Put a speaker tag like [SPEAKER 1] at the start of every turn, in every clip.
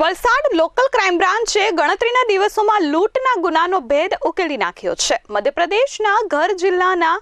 [SPEAKER 1] Valsad local crime બ્રાન્ચે ગણતરીના દિવસોમાં લૂંટના ગુનાનો ભેદ ઉકેલી નાખ્યો છે. મધ્યપ્રદેશના ઘર જિલ્લાના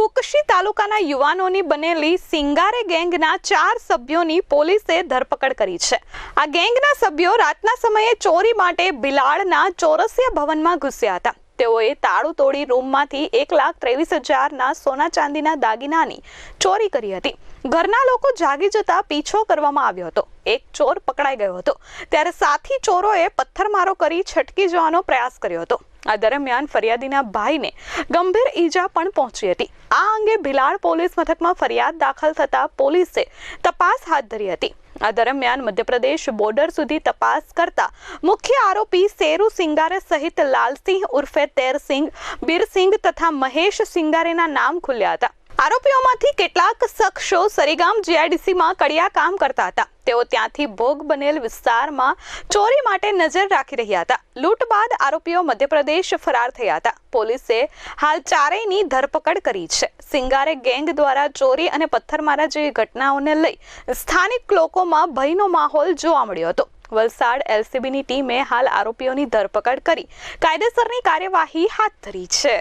[SPEAKER 1] કુકશી તાલુકાના યુવાનોની બનેલી સિંગારે ગેંગના ચાર સભ્યોની પોલીસે ધરપકડ કરી છે. આ ગેંગના સભ્યો રાતના સમયે ચોરી માટે બિલાડના ચોરસિયા ભવનમાં ઘૂસ્યા હતા. તેઓએ તાળું તોડી રૂમમાંથી એક લાખ ત્રેવીસ હજારના સોના ચાંદીના દાગીનાની ચોરી કરી હતી. ઘરના લોકો જાગી જતા પીછો કરવામાં આવ્યો હતો. એક ચોર પકડાઈ ગયો હતો. ત્યારે સાથી ચોરોએ પથ્થરમારો કરી છટકી જવાનો પ્રયાસ કર્યો હતો. આ દરમિયાન ફરિયાદીના ભાઈને ગંભીર ઈજા પણ પહોંચી હતી. આ અંગે ભિલાડ પોલીસ મથકમાં ફરિયાદ દાખલ થતા પોલીસે તપાસ હાથ ધરી હતી. આ દરમિયાન મધ્યપ્રદેશ બોર્ડર સુધી તપાસ કરતા મુખ્ય આરોપી સેરુ સિંગારે સહિત લાલસિંહ ઉર્ફે તેરસિંહ બીરસિંહ તથા મહેશ સિંગારેના નામ ખુલ્યા હતા. આરોપીઓમાંથી કેટલાક શખ્સો સરીગામ જીઆઈડીસીમાં કડિયા કામ કરતા હતા. તેઓ ત્યાંથી ભોગ બનેલ વિસ્તારમાં ચોરી માટે નજર રાખી રહ્યા હતા. લૂંટ બાદ આરોપીઓ મધ્યપ્રદેશ ફરાર થયા હતા. પોલીસે હાલ ચારેયની ધરપકડ કરી છે. સિંગારે ગેંગ દ્વારા ચોરી અને પથ્થરમારા જેવી ઘટનાઓને લઈ સ્થાનિક લોકોમાં ભયનો માહોલ જોવા મળ્યો હતો. વલસાડ એલસીબીની ટીમે હાલ આરોપીઓની ધરપકડ કરી કાયદેસરની કાર્યવાહી હાથ ધરી છે.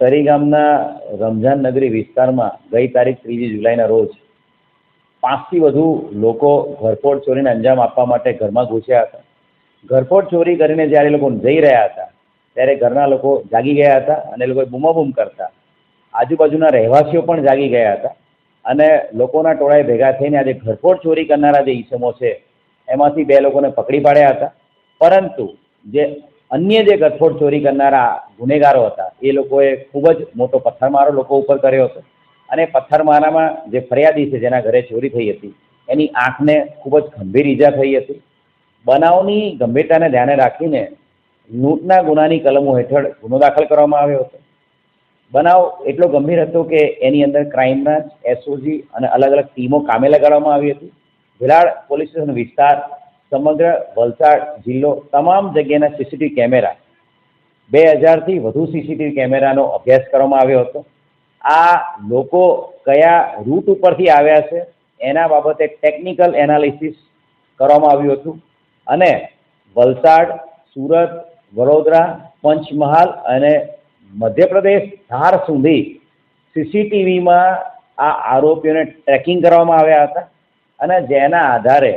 [SPEAKER 2] સરી ગામના રમઝાન નગરી વિસ્તારમાં ગઈ તારીખ ત્રીજી જુલાઈના રોજ પાંચથી વધુ લોકો ઘરફોડ ચોરીને અંજામ આપવા માટે ઘરમાં ઘૂસ્યા હતા. ઘરફોડ ચોરી કરીને જ્યારે લોકો જઈ રહ્યા હતા, ત્યારે ઘરના લોકો જાગી ગયા હતા અને એ લોકોએ બૂમાબૂમ કરતા. આજુબાજુના રહેવાસીઓ પણ જાગી ગયા હતા અને લોકોના ટોળાએ ભેગા થઈને આજે ઘરફોડ ચોરી કરનારા જે ઈસમો છે, એમાંથી બે લોકોને પકડી પાડ્યા હતા. પરંતુ જે અન્ય જે ગઠફોડ ચોરી કરનારા ગુનેગારો હતા, એ લોકોએ ખૂબ જ મોટો પથ્થરમારો લોકો ઉપર કર્યો હતો. અને પથ્થરમારામાં જે ફરિયાદી છે, જેના ઘરે ચોરી થઈ હતી, એની આંખને ખૂબ જ ગંભીર ઈજા થઈ હતી. બનાવની ગંભીરતાને ધ્યાને રાખીને લૂંટના ગુનાની કલમો હેઠળ ગુનો દાખલ કરવામાં આવ્યો હતો. બનાવ એટલો ગંભીર હતો કે એની અંદર ક્રાઇમ બ્રાન્ચ, એસઓજી અને અલગ અલગ ટીમો કામે લગાડવામાં આવી હતી. ભિલાડ પોલીસ સ્ટેશન વિસ્તાર સમગ્ર વલસાડ જિલ્લો તમામ જગ્યાના સીસીટીવી કેમેરા બે હજારથી વધુ સીસીટીવી કેમેરાનો અભ્યાસ કરવામાં આવ્યો હતો. આ લોકો કયા રૂટ ઉપરથી આવ્યા છે એના બાબતે ટેકનિકલ એનાલિસિસ કરવામાં આવ્યું હતું અને વલસાડ, સુરત, વડોદરા, પંચમહાલ અને મધ્યપ્રદેશ ધાર સુધી સીસીટીવીમાં આ આરોપીઓને ટ્રેકિંગ કરવામાં આવ્યા હતા અને જેના આધારે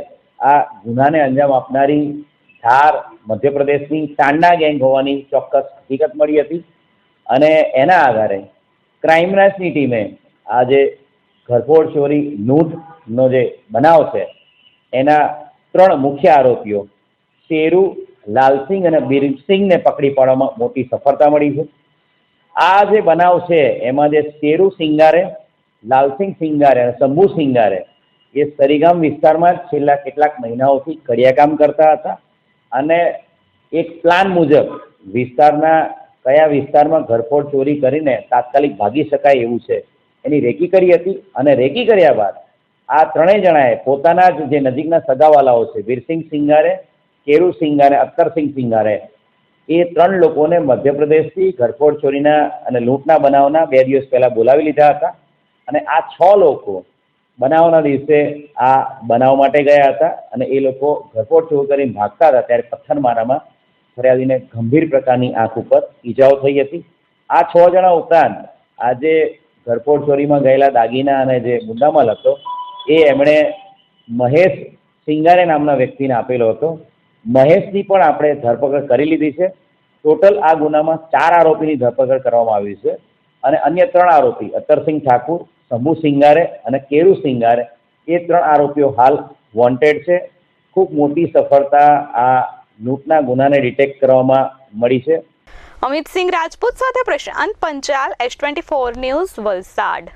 [SPEAKER 2] આ ગુનાને અંજામ આપનારી ધાર મધ્યપ્રદેશની તાંડા ગેંગ હોવાની ચોક્કસ હકીકત મળી હતી અને એના આધારે ક્રાઇમ બ્રાન્ચની ટીમે આ જે ઘરફોડ ચોરી, લૂંટનો જે બનાવ છે, એના ત્રણ મુખ્ય આરોપીઓ શેરુ, લાલસિંહ અને બીરસિંહને પકડી પાડવામાં મોટી સફળતા મળી છે. આ જે બનાવ છે, એમાં જે શેરુ સિંગારે, લાલસિંહ સિંગારે અને શંભુ સિંગારે એ સરીગામ વિસ્તારમાં જ છેલ્લા કેટલાક મહિનાઓથી કડિયાકામ કરતા હતા અને એક પ્લાન મુજબ વિસ્તારના કયા વિસ્તારમાં ઘરફોડ ચોરી કરીને તાત્કાલિક ભાગી શકાય એવું છે, એની રેકી કરી હતી અને રેકી કર્યા બાદ આ ત્રણેય જણાએ પોતાના જ જે નજીકના સગાવાલાઓ છે, વીરસિંહ સિંગારે, કેરુ સિંગારે, અખ્તરસિંહ સિંગારે, એ ત્રણ લોકોને મધ્યપ્રદેશથી ઘરફોડ ચોરીના અને લૂંટના બનાવના બે દિવસ પહેલાં બોલાવી લીધા હતા અને આ છ લોકો બનાવના દિવસે આ બનાવ માટે ગયા હતા અને એ લોકો ઘરફોડ ચોર કરીને ભાગતા હતા. ત્યારે પથ્થરમારામાં ફરિયાદીને ગંભીર પ્રકારની આંખ ઉપર ઈજાઓ થઈ હતી. આ છ જણા ઉપરાંત આજે ઘરફોડ ચોરીમાં ગયેલા દાગીના અને જે મુદ્દામાલ હતો, એ એમણે મહેશ સિંગારે નામના વ્યક્તિને આપેલો હતો. મહેશની પણ આપણે ધરપકડ કરી લીધી છે. ટોટલ આ ગુનામાં ચાર આરોપીની ધરપકડ કરવામાં આવી છે અને અન્ય ત્રણ આરોપી અતરસિંહ ઠાકુર શંભુ સિંગારે અને કેરુ સિંગારે એ ત્રણ આરોપીઓ હાલ વોન્ટેડ છે. ખૂબ મોટી સફળતા આ લૂંટના ગુનાને ડિટેક્ટ કરવામાં મળી છે.
[SPEAKER 1] અમિત સિંહ રાજપૂત સાથે Prashant Panchal, S twenty four news Valsad.